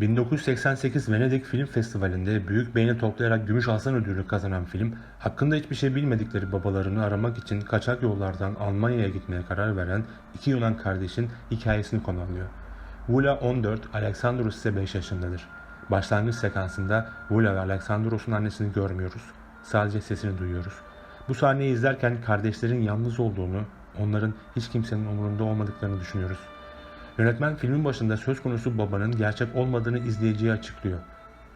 1988 Venedik Film Festivali'nde büyük beğeni toplayarak Gümüş Aslan Ödülü kazanan film, hakkında hiçbir şey bilmedikleri babalarını aramak için kaçak yollardan Almanya'ya gitmeye karar veren iki Yunan kardeşin hikayesini konu alıyor. Vula 14, Alexandros ise 5 yaşındadır. Başlangıç sekansında Vula ve Alexandros'un annesini görmüyoruz. Sadece sesini duyuyoruz. Bu sahneyi izlerken kardeşlerin yalnız olduğunu, onların hiç kimsenin umurunda olmadıklarını düşünüyoruz. Yönetmen filmin başında söz konusu babanın gerçek olmadığını izleyiciye açıklıyor.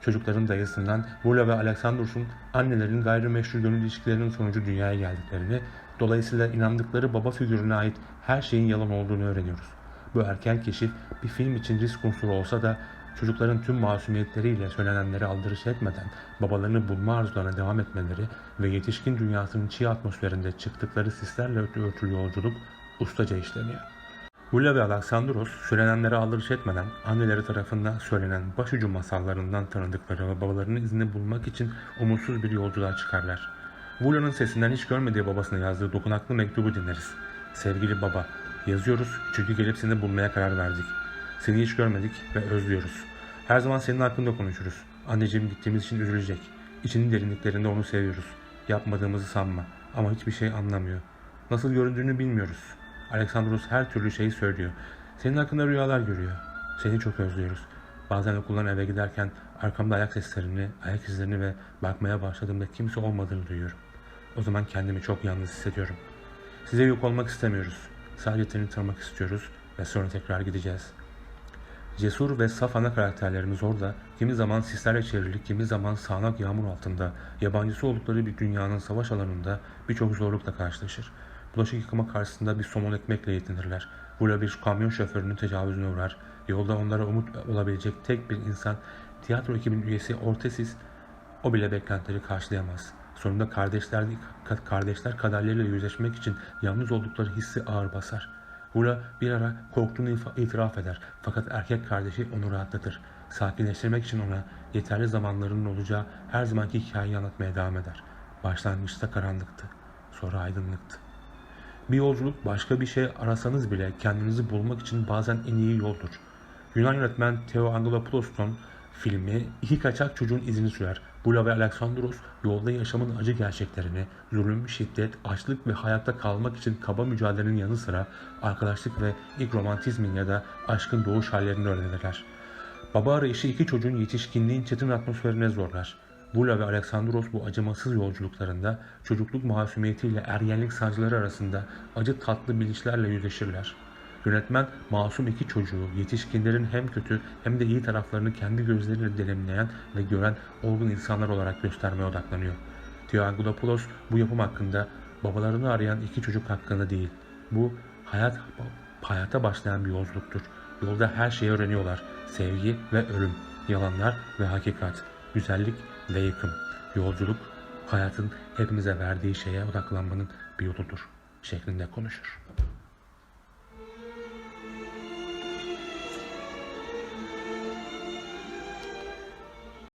Çocukların dayısından Vula ve Alexandros'un annelerin gayrimeşru gönül ilişkilerinin sonucu dünyaya geldiklerini, dolayısıyla inandıkları baba figürüne ait her şeyin yalan olduğunu öğreniyoruz. Bu erken keşif bir film için risk unsuru olsa da çocukların tüm masumiyetleriyle söylenenlere aldırış etmeden babalarını bulma arzularına devam etmeleri ve yetişkin dünyasının çiğ atmosferinde çıktıkları sislerle örtülü yolculuk ustaca işleniyor. Hula ve Alexandros söylenenlere aldırış etmeden anneleri tarafından söylenen başucu masallarından tanıdıkları ve babalarının izini bulmak için umutsuz bir yolculuğa çıkarlar. Vula'nın sesinden hiç görmediği babasına yazdığı dokunaklı mektubu dinleriz. Sevgili baba, yazıyoruz çünkü gelip seni bulmaya karar verdik. Seni hiç görmedik ve özlüyoruz. Her zaman senin hakkında konuşuruz. Anneciğim gittiğimiz için üzülecek. İçinin derinliklerinde onu seviyoruz. Yapmadığımızı sanma ama hiçbir şey anlamıyor. Nasıl göründüğünü bilmiyoruz. Alexandros her türlü şeyi söylüyor. Senin hakkında rüyalar görüyor. Seni çok özlüyoruz. Bazen okuldan eve giderken arkamda ayak seslerini, ayak izlerini ve bakmaya başladığımda kimse olmadığını duyuyorum. O zaman kendimi çok yalnız hissediyorum. Size yük olmak istemiyoruz. Sadece seni tanımak istiyoruz ve sonra tekrar gideceğiz. Cesur ve saf ana karakterlerimiz orada kimi zaman sislerle çevrili, kimi zaman sağanak yağmur altında, yabancısı oldukları bir dünyanın savaş alanında birçok zorlukla karşılaşır. Bulaşık yıkama karşısında bir somon ekmekle yetinirler. Burada bir kamyon şoförünün tecavüzüne uğrar. Yolda onlara umut olabilecek tek bir insan, tiyatro ekibinin üyesi Ortesis, o bile beklentileri karşılayamaz. Sonunda kardeşler, kardeşler kaderleriyle yüzleşmek için yalnız oldukları hissi ağır basar. Hura bir ara korktuğunu itiraf eder fakat erkek kardeşi onu rahatlatır. Sakinleştirmek için ona yeterli zamanlarının olacağı her zamanki hikayeyi anlatmaya devam eder. Başlangıçta karanlıktı, sonra aydınlıktı. Bir yolculuk başka bir şey arasanız bile kendinizi bulmak için bazen en iyi yoldur. Yunan yönetmen Theo Angelopoulos'un filmi iki kaçak çocuğun izini sürer. Bula ve Alexandros yolda yaşamın acı gerçeklerini, zulüm, şiddet, açlık ve hayatta kalmak için kaba mücadelenin yanı sıra arkadaşlık ve ilk romantizmin ya da aşkın doğuş hallerini öğrenirler. Baba arayışı iki çocuğun yetişkinliğin çetin atmosferine zorlar. Bula ve Alexandros bu acımasız yolculuklarında çocukluk masumiyetiyle ergenlik sancıları arasında acı tatlı bilinçlerle yüzleşirler. Yönetmen masum iki çocuğu yetişkinlerin hem kötü hem de iyi taraflarını kendi gözleriyle deneyimleyen ve gören olgun insanlar olarak göstermeye odaklanıyor. Theo Angelopoulos bu yapım hakkında babalarını arayan iki çocuk hakkında değil. Bu hayat hayata başlayan bir yolculuktur. Yolda her şeyi öğreniyorlar. Sevgi ve ölüm, yalanlar ve hakikat, güzellik ve yıkım. Yolculuk, hayatın hepimize verdiği şeye odaklanmanın bir yoludur şeklinde konuşur.